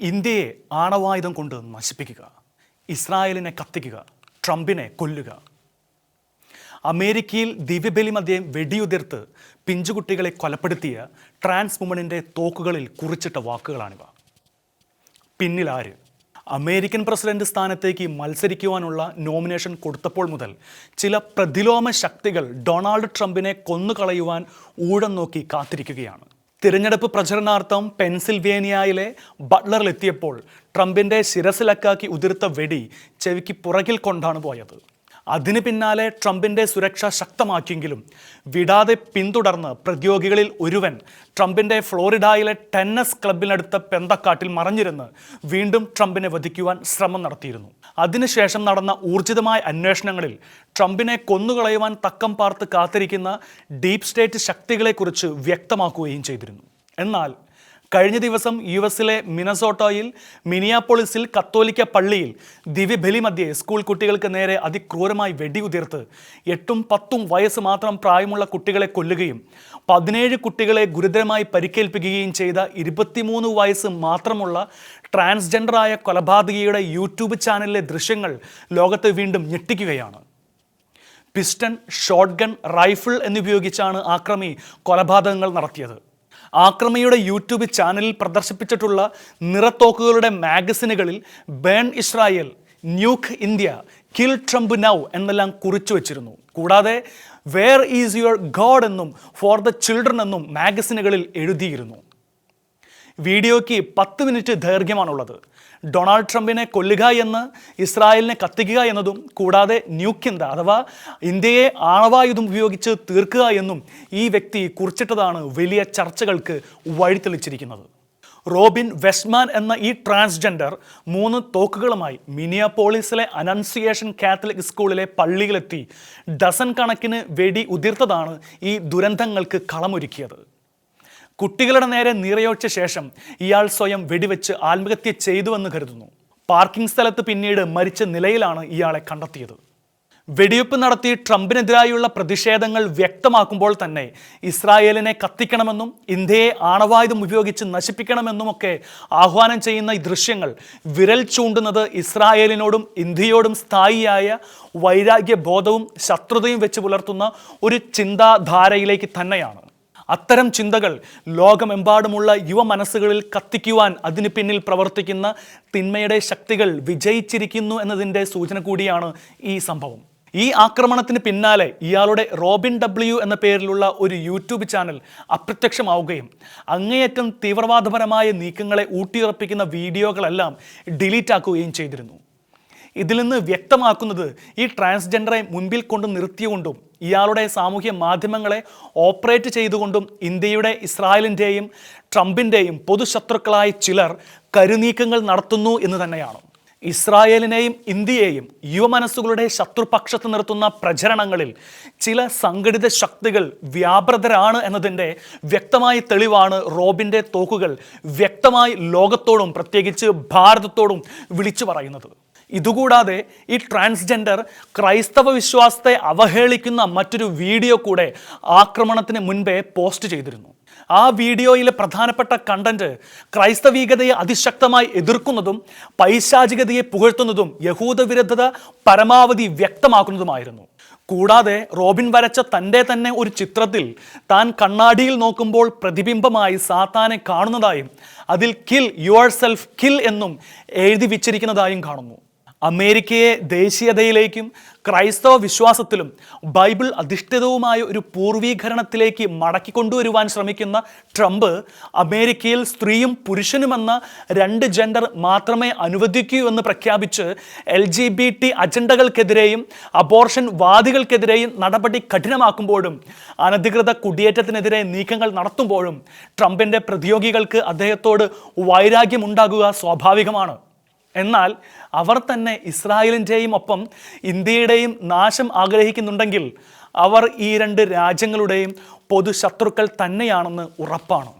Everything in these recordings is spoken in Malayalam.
ഇന്ത്യയെ ആണവായുധം കൊണ്ട് നശിപ്പിക്കുക ഇസ്രായേലിനെ കത്തിക്കുക ട്രംപിനെ കൊല്ലുക. അമേരിക്കയിൽ ദിവ്യബലി മധ്യം വെടിയുതിർത്ത് പിഞ്ചുകുട്ടികളെ കൊലപ്പെടുത്തിയ ട്രാൻസ് വുമണിന്റെ തോക്കുകളിൽ കുറിച്ചിട്ട വാക്കുകളാണിവ. പിന്നിലാര് അമേരിക്കൻ പ്രസിഡന്റ് സ്ഥാനത്തേക്ക് മത്സരിക്കുവാനുള്ള നോമിനേഷൻ കൊടുത്തപ്പോൾ മുതൽ ചില പ്രതിലോമ ശക്തികൾ ഡൊണാൾഡ് ട്രംപിനെ കൊന്നുകളയുവാൻ ഊഴം നോക്കി കാത്തിരിക്കുകയാണ്. തിരഞ്ഞെടുപ്പ് പ്രചരണാർത്ഥം പെൻസിൽവേനിയയിലെ ബട്ട്ലറിലെത്തിയപ്പോൾ ട്രംപിന്റെ ശിരസിലക്കാക്കി ഉതിർത്ത വെടി ചെവിക്ക് പുറകിൽ കൊണ്ടാണ് പോയത്. അതിന് പിന്നാലെ ട്രംപിന്റെ സുരക്ഷ ശക്തമാക്കിയെങ്കിലും വിടാതെ പിന്തുടർന്ന് പ്രതിയോഗികളിൽ ഒരുവൻ ട്രംപിന്റെ ഫ്ലോറിഡയിലെ ടെന്നസ് ക്ലബിനടുത്ത പെന്തക്കാട്ടിൽ മറഞ്ഞിരുന്ന് വീണ്ടും ട്രംപിനെ വധിക്കുവാൻ ശ്രമം നടത്തിയിരുന്നു. അതിനുശേഷം നടന്ന ഊർജിതമായ അന്വേഷണങ്ങളിൽ ട്രംപിനെ കൊന്നുകളയുവാൻ തക്കം പാർത്ത് കാത്തിരിക്കുന്ന ഡീപ് സ്റ്റേറ്റ് ശക്തികളെക്കുറിച്ച് വ്യക്തമാക്കുകയും ചെയ്തിരുന്നു. എന്നാൽ കഴിഞ്ഞ ദിവസം യു എസിലെ മിനസോട്ടോയിൽ മിനിയാപോളിസിൽ കത്തോലിക്ക പള്ളിയിൽ ദിവ്യബലി മധ്യേ സ്കൂൾ കുട്ടികൾക്ക് നേരെ അതിക്രൂരമായി വെടിയുതിർത്ത് എട്ടും പത്തും വയസ്സ് മാത്രം പ്രായമുള്ള കുട്ടികളെ കൊല്ലുകയും പതിനേഴ് കുട്ടികളെ ഗുരുതരമായി പരിക്കേൽപ്പിക്കുകയും ചെയ്ത ഇരുപത്തിമൂന്ന് വയസ്സ് മാത്രമുള്ള ട്രാൻസ്ജെൻഡറായ കൊലപാതകിയുടെ യൂട്യൂബ് ചാനലിലെ ദൃശ്യങ്ങൾ ലോകത്ത് വീണ്ടും ഞെട്ടിക്കുകയാണ്. പിസ്റ്റൺ ഷോട്ട്ഗൺ റൈഫിൾ എന്നുപയോഗിച്ചാണ് ആക്രമി കൊലപാതകങ്ങൾ നടത്തിയത്. ആക്രമിയുടെ യൂട്യൂബ് ചാനലിൽ പ്രദർശിപ്പിച്ചിട്ടുള്ള നിറത്തോക്കുകളുടെ മാഗസിനുകളിൽ burn Israel nuke India kill Trump now എന്നെല്ലാം കുറിച്ചു വച്ചിരുന്നു. കൂടാതെ വേർ ഈസ് യുവർ ഗോഡ് എന്നും ഫോർ ദ ചിൽഡ്രൻ എന്നും മാഗസിനുകളിൽ എഴുതിയിരുന്നു. വീഡിയോയ്ക്ക് പത്ത് മിനിറ്റ് ദൈർഘ്യമാണുള്ളത്. ഡൊണാൾഡ് ട്രംപിനെ കൊല്ലുക എന്ന് ഇസ്രായേലിനെ കത്തിക്കുക എന്നതും കൂടാതെ ന്യൂക്കിന്ത അഥവാ ഇന്ത്യയെ ആണവായുധം ഉപയോഗിച്ച് തീർക്കുക എന്നും ഈ വ്യക്തി കുറിച്ചിട്ടതാണ് വലിയ ചർച്ചകൾക്ക് വഴിതെളിച്ചിരിക്കുന്നത്. റോബിൻ വെസ്റ്റ്മാൻ എന്ന ഈ ട്രാൻസ്ജെൻഡർ മൂന്ന് തോക്കുകളുമായി മിനിയാപോളിസിലെ അനൗൺസിയേഷൻ കാത്തലിക് സ്കൂളിലെ പള്ളിയിലെത്തി. ഡസൻ കണക്കിന് വെടി ഉതിർത്തതാണ് ഈ ദുരന്തങ്ങൾക്ക് കളമൊരുക്കിയത്. കുട്ടികളുടെ നേരെ നിറയൊഴിച്ച ശേഷം ഇയാൾ സ്വയം വെടിവെച്ച് ആത്മഹത്യ ചെയ്തുവെന്ന് കരുതുന്നു. പാർക്കിംഗ് സ്ഥലത്ത് പിന്നീട് മരിച്ച നിലയിലാണ് ഇയാളെ കണ്ടെത്തിയത്. വെടിവെപ്പ് നടത്തി ട്രംപിനെതിരായുള്ള പ്രതിഷേധങ്ങൾ വ്യക്തമാക്കുമ്പോൾ തന്നെ ഇസ്രായേലിനെ കത്തിക്കണമെന്നും ഇന്ത്യയെ ആണവായുധം ഉപയോഗിച്ച് നശിപ്പിക്കണമെന്നുമൊക്കെ ആഹ്വാനം ചെയ്യുന്ന ഈ ദൃശ്യങ്ങൾ വിരൽ ചൂണ്ടുന്നത് ഇസ്രായേലിനോടും ഇന്ത്യയോടും സ്ഥായിയായ വൈരാഗ്യബോധവും ശത്രുതയും വെച്ച് പുലർത്തുന്ന ഒരു ചിന്താധാരയിലേക്ക് തന്നെയാണ്. അത്തരം ചിന്തകൾ ലോകമെമ്പാടുമുള്ള യുവ മനസ്സുകളിൽ കത്തിക്കുവാൻ അതിന് പിന്നിൽ പ്രവർത്തിക്കുന്ന തിന്മയുടെ ശക്തികൾ വിജയിച്ചിരിക്കുന്നു എന്നതിന്റെ സൂചന കൂടിയാണ് ഈ സംഭവം. ഈ ആക്രമണത്തിന് പിന്നാലെ ഇയാളുടെ റോബിൻ ഡബ്ല്യു എന്ന പേരിലുള്ള ഒരു യൂട്യൂബ് ചാനൽ അപ്രത്യക്ഷമാവുകയും അങ്ങേയറ്റം തീവ്രവാദപരമായ നീക്കങ്ങളെ ഊട്ടിയുറപ്പിക്കുന്ന വീഡിയോകളെല്ലാം ഡിലീറ്റ് ആക്കുകയും ചെയ്തിരുന്നു. ഇതിൽ നിന്ന് വ്യക്തമാക്കുന്നത് ഈ ട്രാൻസ്ജെൻഡറെ മുൻപിൽ കൊണ്ട് നിർത്തിയുകൊണ്ടും ഇയാളുടെ സാമൂഹ്യ മാധ്യമങ്ങളെ ഓപ്പറേറ്റ് ചെയ്തുകൊണ്ടും ഇന്ത്യയുടെ ഇസ്രായേലിന്റെയും ട്രംപിന്റെയും പൊതുശത്രുക്കളായ ചിലർ കരുനീക്കങ്ങൾ നടത്തുന്നു എന്ന് തന്നെയാണ്. ഇസ്രായേലിനെയും ഇന്ത്യയെയും യുവമനസ്സുകളുടെ ശത്രുപക്ഷത്ത് നിർത്തുന്ന പ്രചരണങ്ങളിൽ ചില സംഘടിത ശക്തികൾ വ്യാപൃതരാണ് എന്നതിന്റെ വ്യക്തമായ തെളിവാണ് റോബിന്റെ തോക്കുകൾ വ്യക്തമായി ലോകത്തോടും പ്രത്യേകിച്ച് ഭാരതത്തോടും വിളിച്ചു പറയുന്നത്. ഇതുകൂടാതെ ഈ ട്രാൻസ്ജെൻഡർ ക്രൈസ്തവ വിശ്വാസത്തെ അവഹേളിക്കുന്ന മറ്റൊരു വീഡിയോ കൂടെ ആക്രമണത്തിന് മുൻപേ പോസ്റ്റ് ചെയ്തിരുന്നു. ആ വീഡിയോയിലെ പ്രധാനപ്പെട്ട കണ്ടന്റ് ക്രൈസ്തവീകതയെ അതിശക്തമായി എതിർക്കുന്നതും പൈശാചികതയെ പുകഴ്ത്തുന്നതും യഹൂദവിരുദ്ധത പരമാവധി വ്യക്തമാക്കുന്നതുമായിരുന്നു. കൂടാതെ റോബിൻ വരച്ച തന്റെ തന്നെ ഒരു ചിത്രത്തിൽ താൻ കണ്ണാടിയിൽ നോക്കുമ്പോൾ പ്രതിബിംബമായി സാത്താനെ കാണുന്നതായും അതിൽ കിൽ യുവർ സെൽഫ് കിൽ എന്നും എഴുതി വെച്ചിരിക്കുന്നതായും കാണുന്നു. അമേരിക്കയെ ദേശീയതയിലേക്കും ക്രൈസ്തവ വിശ്വാസത്തിലും ബൈബിൾ അധിഷ്ഠിതവുമായ ഒരു പൂർവീകരണത്തിലേക്ക് മടക്കിക്കൊണ്ടുവരുവാൻ ശ്രമിക്കുന്ന ട്രംപ് അമേരിക്കയിൽ സ്ത്രീയും പുരുഷനുമെന്ന രണ്ട് ജെൻഡർ മാത്രമേ അനുവദിക്കൂ എന്ന് പ്രഖ്യാപിച്ച് എൽ ജി ബി ടി അജണ്ടകൾക്കെതിരെയും അബോർഷൻ വാദികൾക്കെതിരെയും നടപടി കഠിനമാക്കുമ്പോഴും അനധികൃത കുടിയേറ്റത്തിനെതിരെ നീക്കങ്ങൾ നടത്തുമ്പോഴും ട്രംപിന്റെ പ്രതിയോഗികൾക്ക് അദ്ദേഹത്തോട് വൈരാഗ്യമുണ്ടാകുക സ്വാഭാവികമാണ്. എന്നാൽ അവർ തന്നെ ഇസ്രായേലിന്റെയും ഒപ്പം ഇന്ത്യയുടെയും നാശം ആഗ്രഹിക്കുന്നുണ്ടെങ്കിൽ അവർ ഈ രണ്ട് രാജ്യങ്ങളുടെയും പൊതു ശത്രുക്കൾ തന്നെയാണെന്ന് ഉറപ്പാണ്.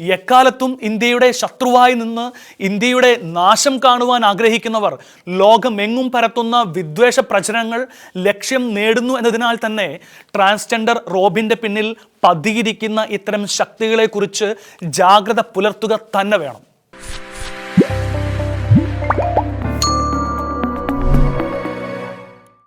എക്കാലത്തും ഇന്ത്യയുടെ ശത്രുവായി നിന്ന് ഇന്ത്യയുടെ നാശം കാണുവാൻ ആഗ്രഹിക്കുന്നവർ ലോകമെങ്ങും പരത്തുന്ന വിദ്വേഷ പ്രചരണങ്ങൾ ലക്ഷ്യം നേടുന്നു എന്നതിനാൽ തന്നെ ട്രാൻസ്ജെൻഡർ റോബിന്റെ പിന്നിൽ പതിയിരിക്കുന്ന ഇത്തരം ശക്തികളെക്കുറിച്ച് ജാഗ്രത പുലർത്തുക തന്നെ വേണം.